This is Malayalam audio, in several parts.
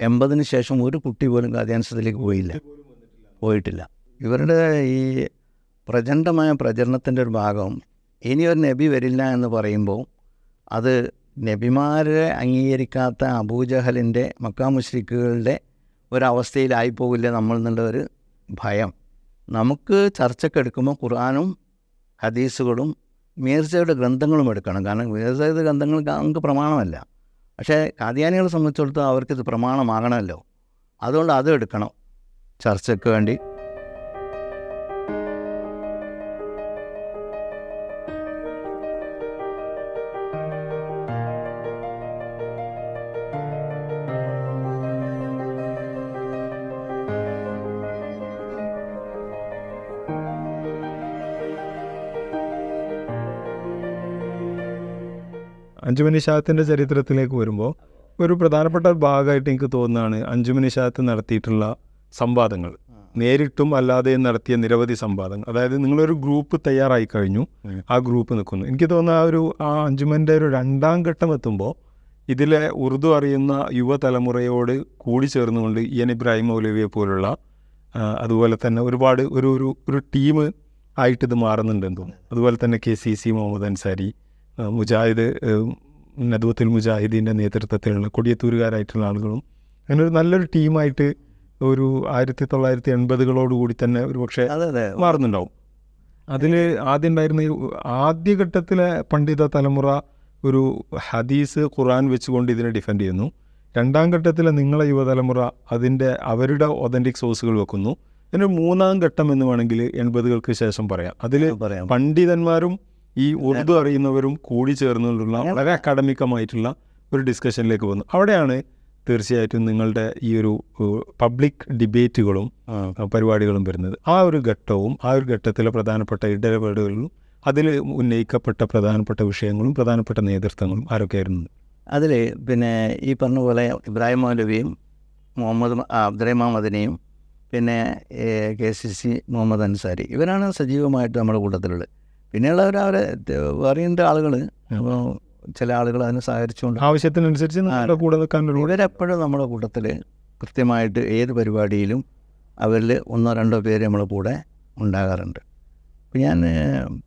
എൺപതിന് ശേഷം ഒരു കുട്ടി പോലും കാദ്യാൻസത്തിലേക്ക് പോയില്ല. പോയിട്ടില്ല. ഇവരുടെ ഈ പ്രചണ്ഡമായ പ്രചരണത്തിന്റെ ഒരു ഭാഗം ഇനി ഒരു നബി വരില്ല എന്ന് പറയുമ്പോൾ അത് നബിമാരെ അംഗീകരിക്കാത്ത അബൂജഹലിന്റെ മക്കാമുശ്രിക്കുകളുടെ ഒരവസ്ഥയിലായി പോകില്ല നമ്മൾ എന്നുള്ള ഒരു ഭയം. നമുക്ക് ചർച്ചയ്ക്ക് എടുക്കുമ്പോൾ ഖുർആാനും ഹദീസുകളും മീർസയുടെ ഗ്രന്ഥങ്ങളും എടുക്കണം. കാരണം മീർസയുടെ ഗ്രന്ഥങ്ങൾക്ക് നമുക്ക് പ്രമാണമല്ല. പക്ഷേ കാദ്യാനികളെ സംബന്ധിച്ചിടത്തോളം അവർക്കിത് പ്രമാണമാകണമല്ലോ. അതുകൊണ്ട് അതും എടുക്കണം. ചർച്ചയ്ക്ക് വേണ്ടി. അഞ്ചുമണി ഷാത്തിന്റെ ചരിത്രത്തിലേക്ക് വരുമ്പോൾ ഒരു പ്രധാനപ്പെട്ട ഭാഗമായിട്ട് എനിക്ക് തോന്നുന്നതാണ് അഞ്ചുമണി ഷാത്ത് നടത്തിയിട്ടുള്ള സംവാദങ്ങൾ. നേരിട്ടും അല്ലാതെയും നടത്തിയ നിരവധി സംവാദങ്ങൾ. അതായത് നിങ്ങളൊരു ഗ്രൂപ്പ് തയ്യാറായി കഴിഞ്ഞു. ആ ഗ്രൂപ്പ് നിൽക്കുന്നു. എനിക്ക് തോന്നുന്ന ആ ഒരു ആ അഞ്ചുമന്റെ ഒരു രണ്ടാം ഘട്ടം എത്തുമ്പോൾ ഇതിലെ ഉറുദു അറിയുന്ന യുവതലമുറയോട് കൂടി ചേർന്നുകൊണ്ട് ഇ എൻ ഇബ്രാഹിം മൗലവിയെ പോലുള്ള അതുപോലെ തന്നെ ഒരുപാട് ഒരു ഒരു ഒരു ടീം ആയിട്ട് ഇത് മാറുന്നുണ്ടെന്ന് തോന്നുന്നു. അതുപോലെ തന്നെ K C C Muhammad Ansari Mujahid Nadvathul മുജാഹിദീന്റെ നേതൃത്വത്തിലുള്ള കൊടിയത്തൂരുകാരായിട്ടുള്ള ആളുകളും അങ്ങനെ ഒരു നല്ലൊരു ടീമായിട്ട് ഒരു ആയിരത്തി തൊള്ളായിരത്തി എൺപതുകളോടുകൂടി തന്നെ ഒരു പക്ഷേ മാറുന്നുണ്ടാവും. അതിൽ ആദ്യം ഉണ്ടായിരുന്ന ഈ ആദ്യഘട്ടത്തിലെ പണ്ഡിത തലമുറ ഒരു ഹദീസ് ഖുറാൻ വെച്ചുകൊണ്ട് ഇതിനെ ഡിഫെൻഡ് ചെയ്യുന്നു. രണ്ടാം ഘട്ടത്തിലെ നിങ്ങളെ യുവതലമുറ അതിന്റെ അവരുടെ ഒതന്റിക് സോഴ്സുകൾ വെക്കുന്നു. പിന്നെ മൂന്നാം ഘട്ടം എന്ന് വേണമെങ്കിൽ എൺപതുകൾക്ക് ശേഷം പറയാം. അതിൽ പണ്ഡിതന്മാരും ഈ ഉറുദു അറിയുന്നവരും കൂടി ചേർന്നുള്ള വളരെ അക്കാഡമികമായിട്ടുള്ള ഒരു ഡിസ്കഷനിലേക്ക് വന്നു. അവിടെയാണ് തീർച്ചയായിട്ടും നിങ്ങളുടെ ഈ ഒരു പബ്ലിക് ഡിബേറ്റുകളും പരിപാടികളും വരുന്നത്. ആ ഒരു ഘട്ടവും ആ ഒരു ഘട്ടത്തിലെ പ്രധാനപ്പെട്ട ഇടപെടലുകളും അതിൽ ഉന്നയിക്കപ്പെട്ട പ്രധാനപ്പെട്ട വിഷയങ്ങളും പ്രധാനപ്പെട്ട നേതൃത്വങ്ങളും ആരൊക്കെയായിരുന്നു? അതിൽ പിന്നെ ഈ പറഞ്ഞ പോലെ ഇബ്രാഹിം മൗലവിയും മുഹമ്മദ് ആ, മദനിയും പിന്നെ K C C Muhammad Ansari. ഇവരാണ് സജീവമായിട്ട് നമ്മുടെ കൂട്ടത്തിലുള്ളത്. പിന്നെയുള്ളവർ അവരെ വേറെയുണ്ട് ആളുകൾ അപ്പോൾ ചില ആളുകൾ അതിനെ സഹകരിച്ചുകൊണ്ട് ആവശ്യത്തിനനുസരിച്ച് കൂടെ നിൽക്കാൻ ഒരു ഇവരെപ്പോഴും നമ്മുടെ കൂട്ടത്തിൽ കൃത്യമായിട്ട് ഏത് പരിപാടിയിലും അവരിൽ ഒന്നോ രണ്ടോ പേര് നമ്മൾ കൂടെ ഉണ്ടാകാറുണ്ട്. അപ്പം ഞാൻ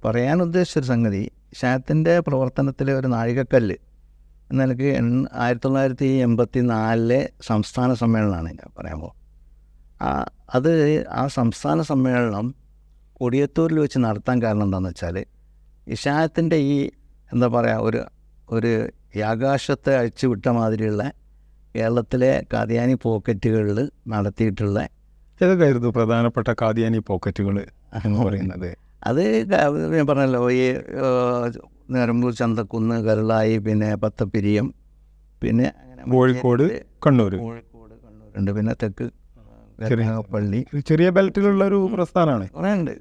പറയാൻ ഉദ്ദേശിച്ചൊരു സംഗതി ഷാത്തിന്റെ പ്രവർത്തനത്തിലെ ഒരു നാഴികക്കല്ല് എന്ന നിലയ്ക്ക് എൺ- ആയിരത്തി തൊള്ളായിരത്തി എൺപത്തി നാലിലെ സംസ്ഥാന സമ്മേളനമാണ് ഞാൻ പറയാൻ പോകും ആ അത് ആ സംസ്ഥാന സമ്മേളനം കൊടിയത്തൂരിൽ വെച്ച് നടത്താൻ കാരണം എന്താണെന്ന് വെച്ചാൽ ഇഷായത്തിന്റെ ഈ എന്താ പറയുക ഒരു ഒരു ആകാശത്തെ അഴിച്ചുവിട്ട മാതിരിയുള്ള കേരളത്തിലെ കാതിയാനി പോക്കറ്റുകളിൽ നടത്തിയിട്ടുള്ള ഏതൊക്കെയായിരുന്നു പ്രധാനപ്പെട്ട കാതിയാനി പോക്കറ്റുകൾ എന്ന് പറയുന്നത്. അത് ഞാൻ പറഞ്ഞല്ലോ ഈ നിരമ്പൂർ ചന്തക്കുന്ന് കരുളായി പിന്നെ പത്തപ്പിരിയം പിന്നെ കോഴിക്കോട് കണ്ണൂർ കോഴിക്കോട് കണ്ണൂരുണ്ട്. പിന്നെ തെക്ക് പള്ളി ചെറിയ ബെൽറ്റിലുള്ള ഒരു പ്രസ്ഥാനമാണ്. കുറേ ഉണ്ട്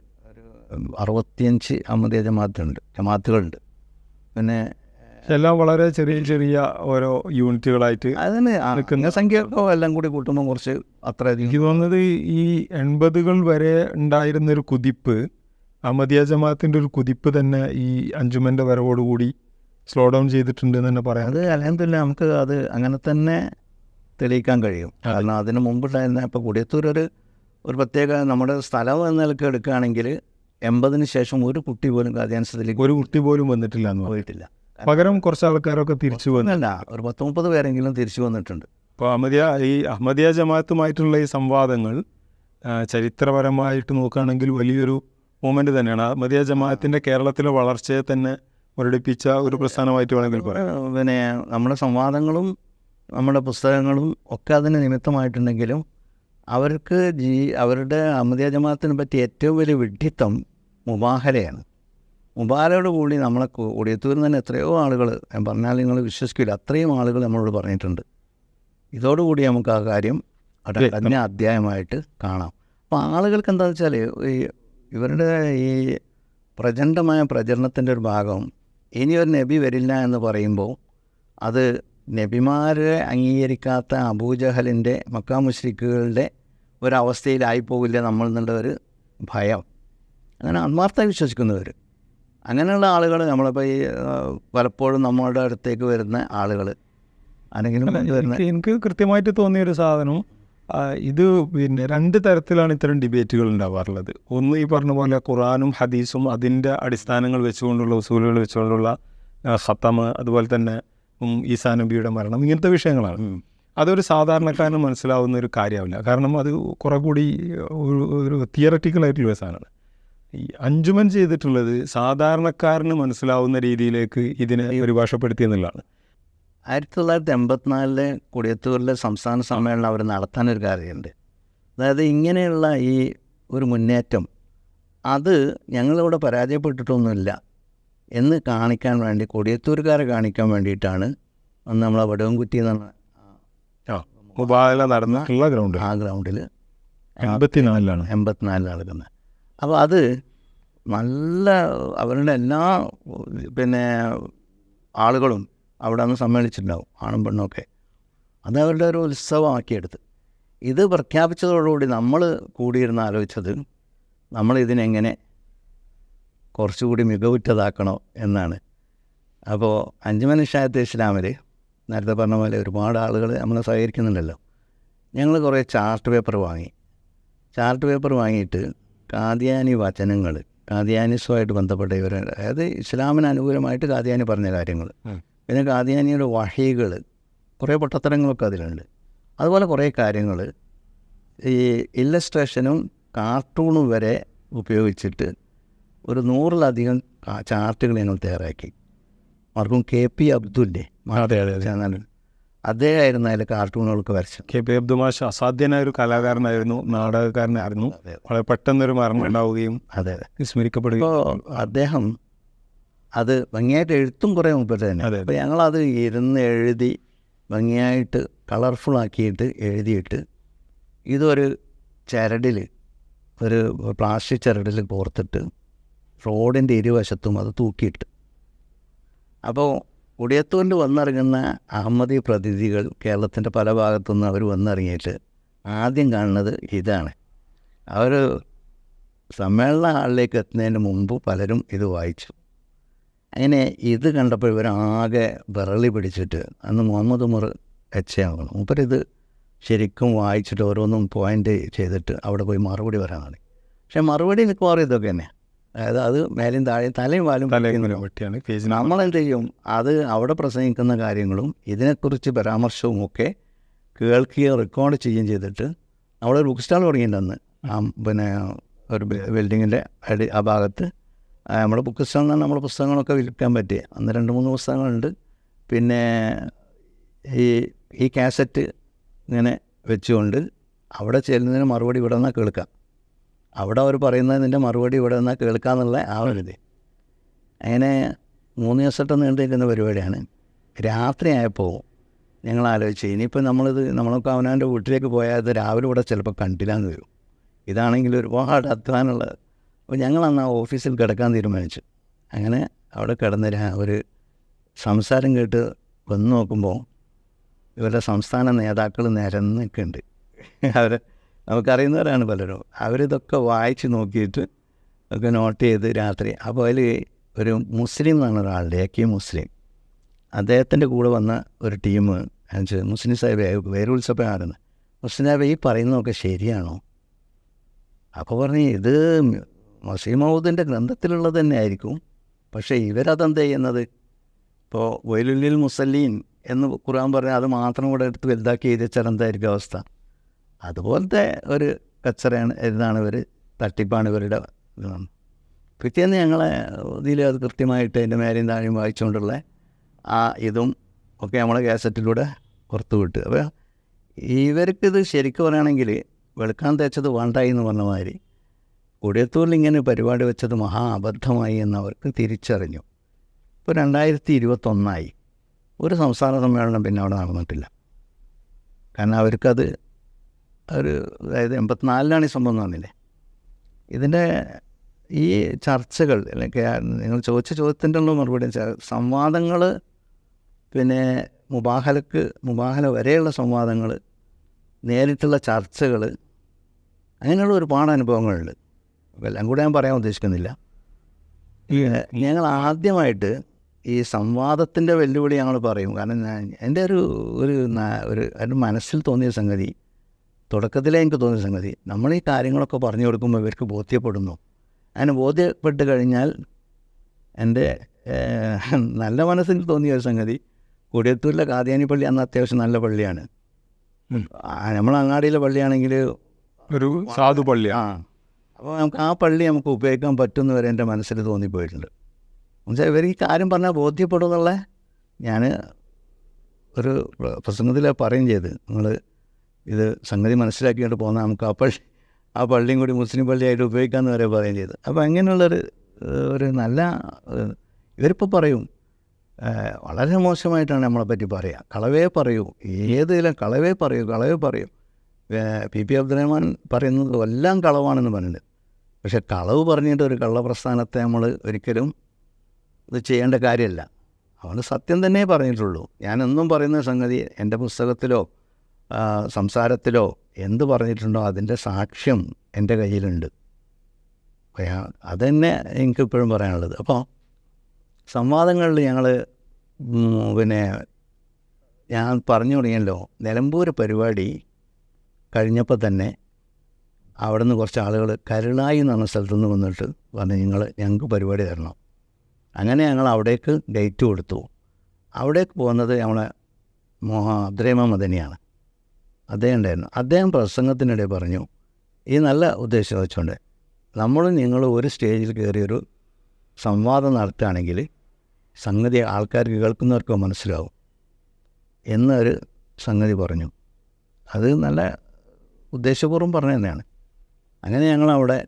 അറുപത്തിയഞ്ച് അഹമ്മദിയ ജമാഅത്തുണ്ട് ജമാഅത്തുകളുണ്ട് പിന്നെ എല്ലാം വളരെ ചെറിയ ചെറിയ ഓരോ യൂണിറ്റുകളായിട്ട് അതിന് സംഖ്യക്കോ എല്ലാം കൂടി കൂട്ടുമ്പോൾ കുറച്ച് അത്ര എനിക്ക് തോന്നുന്നത് ഈ എൺപതുകൾ വരെ ഉണ്ടായിരുന്ന ഒരു കുതിപ്പ് അഹമ്മദിയ ജമാഅത്തിന്റെ ഒരു കുതിപ്പ് തന്നെ ഈ അഞ്ചുമന്റെ വരവോടുകൂടി സ്ലോ ഡൗൺ ചെയ്തിട്ടുണ്ട് എന്ന് തന്നെ പറയാം. അത് അലഹമില്ല നമുക്ക് അത് അങ്ങനെ തന്നെ തെളിയിക്കാൻ കഴിയും. കാരണം അതിന് മുമ്പുണ്ടായിരുന്ന ഇപ്പോൾ കൊടിയത്തൂർ ഒരു ഒരു പ്രത്യേക നമ്മുടെ സ്ഥലം എന്ന നിലയ്ക്ക് എടുക്കുകയാണെങ്കിൽ എൺപതിന് ശേഷം ഒരു കുട്ടി പോലും കാദ്യാൻസത്തിലേക്ക് ഒരു കുട്ടി പോലും വന്നിട്ടില്ല എന്ന് പോയിട്ടില്ല. പകരം കുറച്ച് ആൾക്കാരൊക്കെ തിരിച്ചു വന്നു. അല്ല ഒരു പത്ത് മുപ്പത് പേരെങ്കിലും തിരിച്ചു വന്നിട്ടുണ്ട്. അപ്പോൾ അഹമ്മദിയ ഈ അഹമ്മദിയ ജമാഅത്തുമായിട്ടുള്ള ഈ സംവാദങ്ങൾ ചരിത്രപരമായിട്ട് നോക്കുകയാണെങ്കിൽ വലിയൊരു മൂമെന്റ് തന്നെയാണ്. അഹമ്മദിയ ജമാഅത്തിന്റെ കേരളത്തിലെ വളർച്ചയെ തന്നെ മുരടിപ്പിച്ച ഒരു പ്രസ്ഥാനമായിട്ട് വേണമെങ്കിൽ പറയാം. പിന്നെ നമ്മുടെ സംവാദങ്ങളും നമ്മുടെ പുസ്തകങ്ങളും ഒക്കെ അതിന് നിമിത്തമായിട്ടുണ്ടെങ്കിലും അവർക്ക് ജീ അവരുടെ അഹമ്മദിയ ജമാഅത്തിനെ പറ്റി ഏറ്റവും വലിയ വിഡ്ഢിത്തം മുബാഹലയാണ്. മുബാലയോട് കൂടി നമ്മളെ കൊടിയത്തൂരിൽ തന്നെ എത്രയോ ആളുകൾ ഞാൻ പറഞ്ഞാൽ നിങ്ങൾ വിശ്വസിക്കില്ല അത്രയും ആളുകൾ നമ്മളോട് പറഞ്ഞിട്ടുണ്ട്. ഇതോടുകൂടി നമുക്ക് ആ കാര്യം. അടഞ്ഞ അധ്യായമായിട്ട് കാണാം. അപ്പോൾ ആളുകൾക്ക് എന്താണെന്ന് വെച്ചാൽ ഈ ഇവരുടെ ഈ പ്രചണ്ഡമായ പ്രചരണത്തിന്റെ ഒരു ഭാഗം ഇനി ഒരു നബി വരില്ല എന്ന് പറയുമ്പോൾ അത് നബിമാരെ അംഗീകരിക്കാത്ത അബൂജഹലിന്റെ മക്കാ ഒരവസ്ഥയിലായി പോകില്ല നമ്മൾ എന്നുള്ള ഒരു ഭയം. അങ്ങനെ ആത്മാർത്ഥമായി വിശ്വസിക്കുന്നവർ അങ്ങനെയുള്ള ആളുകൾ നമ്മളിപ്പോൾ ഈ പലപ്പോഴും നമ്മളുടെ അടുത്തേക്ക് വരുന്ന ആളുകൾ ആരെങ്കിലും എനിക്ക് കൃത്യമായിട്ട് തോന്നിയ ഒരു സാധനം ഇത് പിന്നെ രണ്ട് തരത്തിലാണ് ഇത്തരം ഡിബേറ്റുകൾ ഉണ്ടാവാറുള്ളത്. ഒന്ന് ഈ പറഞ്ഞ പോലെ ഖുറാനും ഹദീസും അതിന്റെ അടിസ്ഥാനങ്ങൾ വെച്ചുകൊണ്ടുള്ള ഉസൂലുകൾ വെച്ചുകൊണ്ടുള്ള ഹത്തമ് അതുപോലെ തന്നെ ഈസാ നബിയുടെ മരണം ഇങ്ങനത്തെ വിഷയങ്ങളാണ്. അതൊരു സാധാരണക്കാരന് മനസ്സിലാവുന്ന ഒരു കാര്യമാവില്ല. കാരണം അത് കുറേ കൂടി ഒരു ഒരു തിയററ്റിക്കൽ ആയിട്ടുള്ള ഒരു സാധനമാണ്. ഈ അഞ്ചുമൻ ചെയ്തിട്ടുള്ളത് സാധാരണക്കാരന് മനസ്സിലാവുന്ന രീതിയിലേക്ക് ഇതിനെ പരിഭാഷപ്പെടുത്തി എന്നുള്ളതാണ്. ആയിരത്തി തൊള്ളായിരത്തി എൺപത്തിനാലിലെ കൊടിയത്തൂരിലെ സംസ്ഥാന സമ്മേളനം അവർ നടത്താനൊരു കാര്യമുണ്ട്. അതായത് ഇങ്ങനെയുള്ള ഈ ഒരു മുന്നേറ്റം അത് ഞങ്ങളിവിടെ പരാജയപ്പെട്ടിട്ടൊന്നുമില്ല എന്ന് കാണിക്കാൻ വേണ്ടി കൊടിയത്തൂരുകാരെ കാണിക്കാൻ വേണ്ടിയിട്ടാണ് അന്ന് നമ്മളെ വടവൻകുറ്റി എന്ന് ഗ്രൗണ്ട്. ആ ഗ്രൗണ്ടിൽ എൺപത്തിനാലിലാണ്. എൺപത്തിനാലിൽ നടക്കുന്നത്. അപ്പോൾ അത് നല്ല അവരുടെ എല്ലാ പിന്നെ ആളുകളും അവിടെ അന്ന് സമ്മേളിച്ചിട്ടുണ്ടാവും ആണും പെണ്ണുമൊക്കെ അത് അവരുടെ ഒരു ഉത്സവമാക്കിയെടുത്ത്. ഇത് പ്രഖ്യാപിച്ചതോടുകൂടി നമ്മൾ കൂടിയിരുന്ന് ആലോചിച്ചത് നമ്മൾ ഇതിനെങ്ങനെ കുറച്ചുകൂടി മികവുറ്റതാക്കണോ എന്നാണ്. അപ്പോൾ അഞ്ചുമന ഷായത്തെ ഇസ്ലാമിൽ നേരത്തെ പറഞ്ഞ പോലെ ഒരുപാട് ആളുകൾ നമ്മളെ സഹകരിക്കുന്നുണ്ടല്ലോ. ഞങ്ങൾ കുറേ ചാർട്ട് പേപ്പർ വാങ്ങി. ചാർട്ട് പേപ്പർ വാങ്ങിയിട്ട് കാദിയാനി വചനങ്ങൾ കാദ്യാനിസുമായിട്ട് ബന്ധപ്പെട്ട ഇവർ അതായത് ഇസ്ലാമിന് അനുകൂലമായിട്ട് കാദ്യാനി പറഞ്ഞ കാര്യങ്ങൾ പിന്നെ കാദ്യാനിയുടെ വഹികൾ കുറേ പൊട്ടത്തരങ്ങളൊക്കെ അതിലുണ്ട്. അതുപോലെ കുറേ കാര്യങ്ങൾ ഈ ഇല്ലസ്ട്രേഷനും കാർട്ടൂണും വരെ ഉപയോഗിച്ചിട്ട് ഒരു നൂറിലധികം ചാർട്ടുകൾ ഞങ്ങൾ തയ്യാറാക്കി. അവർക്കും കെ പി അബ്ദുല്ലേ? അദ്ദേഹമായിരുന്നു അതിൽ കാർട്ടൂണുകൾക്ക് വരച്ചത്. കെ പി അബ്ദുമാഷ് അസാധ്യനായ ഒരു കലാകാരനായിരുന്നു നാടകക്കാരനായിരുന്നു വളരെ പെട്ടെന്നൊരു മരണം ഉണ്ടാവുകയും അതെ. അതെ വിസ്മരിക്കപ്പെടുകയും ഇപ്പോൾ അദ്ദേഹം അത് ഭംഗിയായിട്ട് എഴുത്തും കുറേ മുമ്പ് തന്നെ. അപ്പോൾ ഞങ്ങളത് ഇരുന്ന് എഴുതി ഭംഗിയായിട്ട് കളർഫുൾ ആക്കിയിട്ട് എഴുതിയിട്ട് ഇതൊരു ചരടിൽ ഒരു പ്ലാസ്റ്റിക് ചരടിൽ കോർത്തിട്ട് റോഡിന്റെ ഇരുവശത്തും അത് തൂക്കിയിട്ട്. അപ്പോൾ കുടിയത്തൂരിൽ വന്നിറങ്ങുന്ന അഹമ്മദി പ്രതിനിധികൾ കേരളത്തിന്റെ പല ഭാഗത്തുനിന്ന് അവർ വന്നിറങ്ങിയിട്ട് ആദ്യം കാണുന്നത് ഇതാണ്. അവർ സമ്മേളന ഹാളിലേക്ക് എത്തുന്നതിന് മുമ്പ് പലരും ഇത് വായിച്ചു. അങ്ങനെ ഇത് കണ്ടപ്പോൾ ഇവരാകെ വിറളി പിടിച്ചിട്ട് അന്ന് മുഹമ്മദ് ഉമർ എച്ച് ആകണം മൂപ്പരിത് ശരിക്കും വായിച്ചിട്ട് ഓരോന്നും പോയിന്റ് ചെയ്തിട്ട് അവിടെ പോയി മറുപടി വരാനാണ് പക്ഷേ മറുപടി മിക്കവാറും ഇതൊക്കെ തന്നെ അതായത് അത് മേലും താഴെയും തലയും വാലും വെട്ടിയാണ് നമ്മളെന്ത് ചെയ്യും അത് അവിടെ പ്രസംഗിക്കുന്ന കാര്യങ്ങളും ഇതിനെക്കുറിച്ച് പരാമർശവും ഒക്കെ കേൾക്കുകയും റെക്കോർഡ് ചെയ്യുകയും ചെയ്തിട്ട് നമ്മളൊരു ബുക്ക് സ്റ്റാൾ തുടങ്ങിയിട്ടുണ്ടെന്ന് ആ പിന്നെ ഒരു ബിൽഡിങ്ങിന്റെ അടി ആ ഭാഗത്ത്. നമ്മുടെ ബുക്ക് സ്റ്റാൾ നിന്നാണ് നമ്മുടെ പുസ്തകങ്ങളൊക്കെ വിൽക്കാൻ പറ്റിയ അന്ന് രണ്ട് മൂന്ന് പുസ്തകങ്ങളുണ്ട്. പിന്നെ ഈ ഈ കാസറ്റ് ഇങ്ങനെ വെച്ചുകൊണ്ട് അവിടെ ചെല്ലുന്നതിന് മറുപടി ഇവിടെ നിന്നാൽ കേൾക്കാം. അവിടെ അവർ പറയുന്നത് നിന്റെ മറുപടി ഇവിടെ നിന്നാൽ കേൾക്കാമെന്നുള്ള ആ ഒരു ഇത്. അങ്ങനെ മൂന്ന് ദിവസത്തെ നീണ്ടിരിക്കുന്ന പരിപാടിയാണ്. രാത്രിയായപ്പോൾ ഞങ്ങൾ ആലോചിച്ച് ഇനിയിപ്പോൾ നമ്മളിത് നമ്മളൊക്കെ അവനവന്റെ വീട്ടിലേക്ക് പോയാൽ ഇത് രാവിലെ ഇവിടെ ചിലപ്പോൾ കണ്ടില്ലാന്ന് വരും. ഇതാണെങ്കിൽ ഒരുപാട് അധ്വാനമുള്ളത് അപ്പോൾ ഞങ്ങൾ അന്ന് ആ ഓഫീസിൽ കിടക്കാൻ തീരുമാനിച്ചു. അങ്ങനെ അവിടെ കിടന്ന് ഒരു സംസാരം കേട്ട് വന്ന് നോക്കുമ്പോൾ ഇവരുടെ സംസ്ഥാന നേതാക്കൾ നിരന്നൊക്കെ ഉണ്ട് അവർ നമുക്കറിയുന്നവരാണ് പലരും. അവരിതൊക്കെ വായിച്ച് നോക്കിയിട്ട് ഒക്കെ നോട്ട് ചെയ്ത് രാത്രി. അപ്പോൾ അതിൽ ഒരു മുസ്ലിം എന്നാണ് ഒരാളുടെ എ കെ മുസ്ലിം. അദ്ദേഹത്തിന്റെ കൂടെ വന്ന ഒരു ടീം മുസ്ലിം സാഹിബ് വേരുത്സവമായിരുന്നു മുസ്ലിം സാഹിബ് ഈ പറയുന്നതൊക്കെ ശരിയാണോ? അപ്പോൾ പറഞ്ഞു ഇത് മുസ്ലിം മൗദിന്റെ ഗ്രന്ഥത്തിലുള്ളത് തന്നെ ആയിരിക്കും പക്ഷേ ഇവരതെന്ത് ചെയ്യുന്നത്? ഇപ്പോൾ വൈലുല്ലിൽ മുസല്ലീൻ എന്ന് ഖുർആൻ പറഞ്ഞാൽ അത് മാത്രം കൂടെ എടുത്ത് വലുതാക്കി എഴുതിച്ചാൽ എന്തായിരിക്കും അവസ്ഥ? അതുപോലത്തെ ഒരു കച്ചറയാണ് ഇതാണ് ഇവർ തട്ടിപ്പാണ് ഇവരുടെ പിറ്റേന്ന് ഞങ്ങളെ ഇതിൽ അത് കൃത്യമായിട്ട് അതിന്റെ മേലെയും താഴെയും വായിച്ചുകൊണ്ടുള്ള ആ ഇതും ഒക്കെ നമ്മളെ കാസറ്റിലൂടെ പുറത്തു വിട്ടു. അപ്പോൾ ഇവർക്കിത് ശരിക്കും പറയുകയാണെങ്കിൽ വെളുക്കാൻ തേച്ചത് വേണ്ടായി എന്ന് പറഞ്ഞ മാതിരി കൊടിയത്തൂരിൽ ഇങ്ങനെ പരിപാടി വെച്ചത് മഹാ അബദ്ധമായി എന്ന് അവർക്ക് തിരിച്ചറിഞ്ഞു. ഇപ്പോൾ രണ്ടായിരത്തി ഇരുപത്തൊന്നായി ഒരു സംസ്ഥാന സമ്മേളനം പിന്നെ അവിടെ നടന്നിട്ടില്ല. കാരണം അവർക്കത് ഒരു അതായത് എൺപത്തിനാലിലാണ് ഈ സംഭവം നടന്നില്ലേ ഇതിന്റെ ഈ ചർച്ചകൾ അല്ലെങ്കിൽ നിങ്ങൾ ചോദിച്ച ചോദ്യത്തിന്റെ ഉള്ള മറുപടി സംവാദങ്ങൾ പിന്നെ മുബാഹലക്ക് മുബാഹല വരെയുള്ള സംവാദങ്ങൾ നേരിട്ടുള്ള ചർച്ചകൾ അങ്ങനെയുള്ള ഒരുപാട് അനുഭവങ്ങളുണ്ട്. എല്ലാം കൂടെ ഞാൻ പറയാൻ ഉദ്ദേശിക്കുന്നില്ല. ഞങ്ങൾ ആദ്യമായിട്ട് ഈ സംവാദത്തിന്റെ വെല്ലുവിളി ഞങ്ങൾ പറയും. കാരണം ഞാൻ എന്റെ ഒരു ഒരു ഒരു മനസ്സിൽ തോന്നിയ സംഗതി തുടക്കത്തിലേ എനിക്ക് തോന്നിയ സംഗതി നമ്മൾ ഈ കാര്യങ്ങളൊക്കെ പറഞ്ഞു കൊടുക്കുമ്പോൾ ഇവർക്ക് ബോധ്യപ്പെടുന്നു. അങ്ങനെ ബോധ്യപ്പെട്ട് കഴിഞ്ഞാൽ എന്റെ നല്ല മനസ്സിൽ തോന്നിയ ഒരു സംഗതി കൊടിയത്തൂരിലെ കാതിയാനി പള്ളി അന്ന് അത്യാവശ്യം നല്ല പള്ളിയാണ്. നമ്മൾ അങ്ങാടിയിലെ പള്ളിയാണെങ്കിൽ ഒരു സാധു പള്ളി ആ അപ്പോൾ നമുക്ക് ആ പള്ളി നമുക്ക് ഉപയോഗിക്കാൻ പറ്റുമെന്ന് വരെ എന്റെ മനസ്സിൽ തോന്നിപ്പോയിട്ടുണ്ട്. എന്നുവെച്ചാൽ ഇവർ ഈ കാര്യം പറഞ്ഞാൽ ബോധ്യപ്പെടും എന്നുള്ള ഞാൻ ഒരു പ്ര- പ്രസംഗത്തിൽ പറയും ചെയ്ത് നിങ്ങൾ ഇത് സംഗതി മനസ്സിലാക്കിയിട്ട് പോകുന്ന നമുക്ക് ആ പള്ളി ആ പള്ളിയും കൂടി മുസ്ലിം പള്ളിയായിട്ട് ഉപയോഗിക്കാമെന്ന് വരെ പറയുകയും ചെയ്തു. അപ്പോൾ അങ്ങനെയുള്ളൊരു ഒരു നല്ല ഇവരിപ്പോൾ പറയും വളരെ മോശമായിട്ടാണ് നമ്മളെ പറ്റി പറയുക കളവേ പറയൂ ഏതിലും കളവേ പറയൂ കളവേ പറയൂ. പി പി അബ്ദുറഹ്മാൻ പറയുന്നത് എല്ലാം കളവാണെന്ന് പറയുന്നുണ്ട് പക്ഷേ കളവ് പറഞ്ഞിട്ട് ഒരു കള്ളപ്രസ്ഥാനത്തെ നമ്മൾ ഒരിക്കലും ഇത് ചെയ്യേണ്ട കാര്യമല്ല അവന് സത്യം തന്നെ പറഞ്ഞിട്ടുള്ളൂ. ഞാനെന്നും പറയുന്ന സംഗതി എന്റെ പുസ്തകത്തിലോ സംസാരത്തിലോ എന്ത് പറഞ്ഞിട്ടുണ്ടോ അതിന്റെ സാക്ഷ്യം എന്റെ കയ്യിലുണ്ട്. അതെന്നെ എനിക്ക് അതന്നെ എനിക്കിപ്പോഴും പറയാനുള്ളത്. അപ്പോൾ സംവാദങ്ങളിൽ ഞങ്ങൾ പിന്നെ ഞാൻ പറഞ്ഞു തുടങ്ങിയല്ലോ നിലമ്പൂർ പരിപാടി കഴിഞ്ഞപ്പോൾ തന്നെ അവിടെ നിന്ന് കുറച്ച് ആളുകൾ കരുളായി എന്ന് പറഞ്ഞ സ്ഥലത്തു നിന്ന് വന്നിട്ട് പറഞ്ഞു നിങ്ങൾ ഞങ്ങൾക്ക് പരിപാടി തരണം. അങ്ങനെ ഞങ്ങൾ അവിടേക്ക് ഡേറ്റ് കൊടുത്തു. അവിടേക്ക് പോകുന്നത് നമ്മളെ മോഹ അബ്ദുറഹ്മാൻ മദനിയാണ്. അദ്ദേഹം ഉണ്ടായിരുന്നു. അദ്ദേഹം പ്രസംഗത്തിനിടെ പറഞ്ഞു ഈ നല്ല ഉദ്ദേശം വെച്ചുകൊണ്ട് നമ്മൾ നിങ്ങൾ ഒരു സ്റ്റേജിൽ കയറിയൊരു സംവാദം നടത്തുകയാണെങ്കിൽ സംഗതി ആൾക്കാർക്ക് കേൾക്കുന്നവർക്കോ മനസ്സിലാവും എന്നൊരു സംഗതി പറഞ്ഞു. അത് നല്ല ഉദ്ദേശപൂർവം പറഞ്ഞു തന്നെയാണ്. അങ്ങനെ ഞങ്ങളവിടെ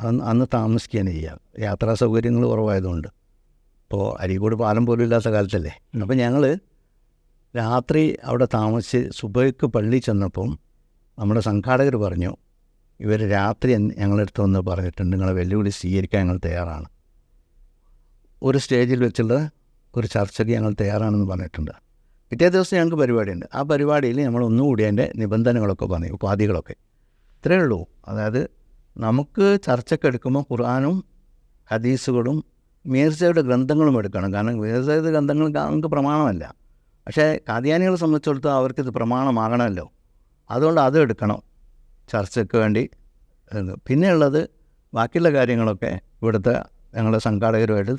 അന്ന് അന്ന് താമസിക്കുകയാണ് ചെയ്യുക. യാത്രാ സൗകര്യങ്ങൾ കുറവായതുകൊണ്ട്. ഇപ്പോൾ അരീക്കോട് പാലം പോലും ഇല്ലാത്ത കാലത്തല്ലേ? അപ്പോൾ ഞങ്ങൾ രാത്രി അവിടെ താമസിച്ച് സുബയ്ക്ക് പള്ളി ചെന്നപ്പം നമ്മുടെ സംഘാടകർ പറഞ്ഞു ഇവർ രാത്രി ഞങ്ങളെടുത്ത് വന്ന് പറഞ്ഞിട്ടുണ്ട് നിങ്ങളെ വെല്ലുവിളി സ്വീകരിക്കാൻ ഞങ്ങൾ തയ്യാറാണ്. ഒരു സ്റ്റേജിൽ വെച്ചുള്ള ഒരു ചർച്ചയ്ക്ക് ഞങ്ങൾ തയ്യാറാണെന്ന് പറഞ്ഞിട്ടുണ്ട്. പിറ്റേ ദിവസം ഞങ്ങൾക്ക് പരിപാടിയുണ്ട്. ആ പരിപാടിയിൽ നമ്മൾ ഒന്നുകൂടി അതിന്റെ നിബന്ധനകളൊക്കെ പറഞ്ഞു ഉപാധികളൊക്കെ. ഇത്രയേ ഉള്ളൂ. അതായത് നമുക്ക് ചർച്ചയ്ക്ക് എടുക്കുമ്പോൾ ഖുർആാനും ഹദീസുകളും മീർസയുടെ ഗ്രന്ഥങ്ങളും എടുക്കണം. കാരണം മീർസയുടെ ഗ്രന്ഥങ്ങൾ നമുക്ക് പ്രമാണമല്ല. പക്ഷേ കാദ്യാനികളെ സംബന്ധിച്ചിടത്തോളം അവർക്കിത് പ്രമാണമാകണമല്ലോ. അതുകൊണ്ട് അത് എടുക്കണം ചർച്ചയ്ക്ക് വേണ്ടി. പിന്നെയുള്ളത് ബാക്കിയുള്ള കാര്യങ്ങളൊക്കെ ഇവിടുത്തെ ഞങ്ങളുടെ സംഘാടകരുമായിട്ട്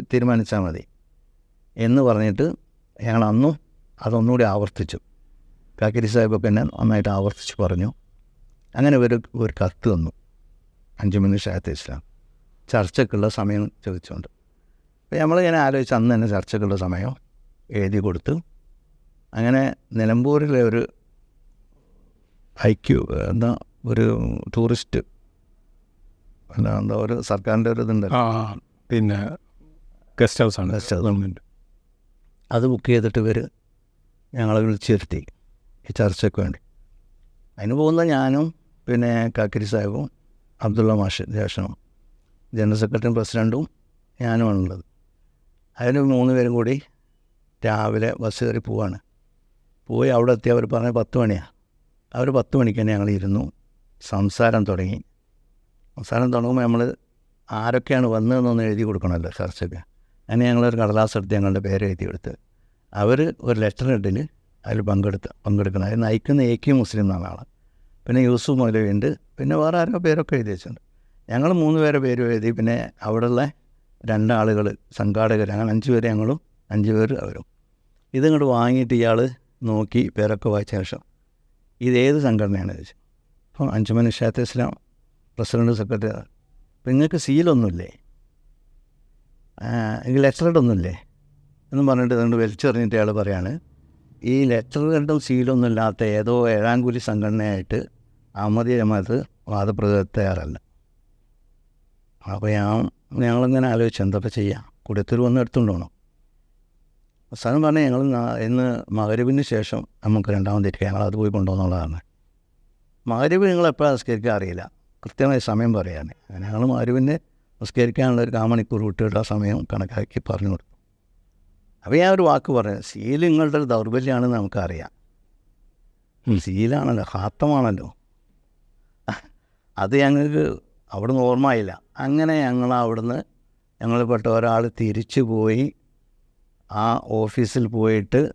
തീരുമാനിച്ചാൽ മതി. എന്ന് പറഞ്ഞിട്ട് ഞങ്ങൾ അന്നും അതൊന്നുകൂടി ആവർത്തിച്ചു. കാക്കിരി സാഹിബൊക്കെ എന്നെ നന്നായിട്ട് ആവർത്തിച്ച് പറഞ്ഞു. അങ്ങനെ ഒരു ഒരു കത്ത് തന്നു. അഞ്ചു മിനിറ്റ് ഷായത്ത് ഇസ്ലാം. ചർച്ചയ്ക്കുള്ള സമയം ചോദിച്ചുകൊണ്ട്. അപ്പോൾ നമ്മളിങ്ങനെ ആലോചിച്ച് അന്ന് തന്നെ ചർച്ചയ്ക്കുള്ള സമയം എഴുതി കൊടുത്തു അങ്ങനെ നിലമ്പൂരിലെ ഒരു ഐക്യു എന്താ ഒരു ടൂറിസ്റ്റ് എന്താ എന്താ ഒരു സർക്കാരിന്റെ ഒരു ഇതുണ്ട് ആ പിന്നെ ഗസ്റ്റ് ഹൗസ് ആണ്. ഗസ്റ്റ് ഹൗസ് ഗവൺമെന്റ് അത് ബുക്ക് ചെയ്തിട്ട് ഇവർ ഞങ്ങളെ വിളിച്ചിരുത്തി ഈ ചർച്ചയ്ക്ക് വേണ്ടി. അതിന് പോകുന്ന ഞാനും പിന്നെ കാക്കരി സാഹിബും അബ്ദുള്ള മാഷ് ജേഷനും ജനറൽ സെക്രട്ടറിയും പ്രസിഡന്റും ഞാനുമാണുള്ളത്. അതിന് മൂന്ന് പേരും കൂടി രാവിലെ ബസ് കയറി പോവാണ്. പോയി അവിടെ എത്തി അവർ പറഞ്ഞ പത്ത് മണിയാണ് അവർ പത്ത് മണിക്ക് തന്നെ ഞങ്ങൾ ഇരുന്നു. സംസാരം തുടങ്ങി. സംസാരം തുടങ്ങുമ്പോൾ നമ്മൾ ആരൊക്കെയാണ് വന്നതെന്നൊന്ന് എഴുതി കൊടുക്കണമല്ലോ ചർച്ചയ്ക്ക്. അങ്ങനെ ഞങ്ങളൊരു കടലാസ് എടുത്ത് ഞങ്ങളുടെ പേര് എഴുതി കൊടുത്ത് അവർ ഒരു ലെറ്റർ ഇട്ടിൽ അതിൽ പങ്കെടുത്ത് പങ്കെടുക്കണം. അതിൽ നയിക്കുന്ന എ കെ മുസ്ലിം എന്നാണ് ആൾ പിന്നെ യൂസുഫ് മൗലവി ഉണ്ട് പിന്നെ വേറെ ആരോ പേരൊക്കെ എഴുതി വെച്ചിട്ടുണ്ട്. ഞങ്ങൾ മൂന്ന് പേരെ പേരും എഴുതി പിന്നെ അവിടെയുള്ള രണ്ടാളുകൾ സംഘാടകർ അങ്ങനെ അഞ്ച് പേര് ഞങ്ങളും അഞ്ച് പേര് അവരും. ഇതിങ്ങോട്ട് വാങ്ങിയിട്ട് ഇയാൾ നോക്കി പേരൊക്കെ വായിച്ച ശേഷം ഇതേത് സംഘടനയാണ് ചോദിച്ചു. അപ്പോൾ അഞ്ചുമൻ ഇഷാത്ത് ഇസ്ലാം പ്രസിഡന്റ് സെക്രട്ടറി അപ്പം നിങ്ങൾക്ക് സീലൊന്നുമില്ലേ എങ്കിൽ ലെറ്റർ ഒന്നുമില്ലേ എന്നും പറഞ്ഞിട്ട് നിങ്ങൾ വലിച്ചെറിഞ്ഞിട്ട് അയാൾ പറയാണ് ഈ ലെറ്ററുകളുടെ സീലൊന്നും ഇല്ലാത്ത ഏതോ ഏഴാംകൂലി സംഘടനയായിട്ട് അഹമ്മദി ജമാഅത്ത് വാദപ്രതിരോധ തയ്യാറല്ല. അപ്പോൾ ഞാൻ ഞങ്ങളിങ്ങനെ ആലോചിച്ചു എന്തൊക്കെ ചെയ്യാം? കുടത്തൂർ വന്ന് എടുത്തുകൊണ്ട് അവസാനം പറഞ്ഞാൽ ഞങ്ങൾ ഇന്ന് മകരവിന് ശേഷം നമുക്ക് രണ്ടാമതിരിക്കുക ഞങ്ങൾ അത് പോയി കൊണ്ടുപോകുന്നുള്ളതാണ്. മകരവ് നിങ്ങൾ എപ്പോഴാണ് നിസ്കരിക്കുക അറിയില്ല. കൃത്യമായ സമയം പറയാണ് ഞങ്ങൾ മകരവിന്റെ നിസ്കരിക്കാനുള്ള ഒരു കാമണിക്കൂർ വിട്ടിട്ട് ആ സമയം കണക്കാക്കി പറഞ്ഞു കൊടുത്തു. അപ്പോൾ ഞാൻ ഒരു വാക്ക് പറഞ്ഞു ശീലങ്ങളുടെ ഒരു ദൗർബല്യമാണെന്ന് നമുക്കറിയാം. സീലാണല്ലോ ഹാത്തമാണല്ലോ. അത് ഞങ്ങൾക്ക് അവിടുന്ന് ഓർമ്മയില്ല. അങ്ങനെ ഞങ്ങൾ അവിടുന്ന് ഞങ്ങളിൽപ്പെട്ട ഒരാൾ തിരിച്ചു പോയി ആ ഓഫീസിൽ പോയിട്ട്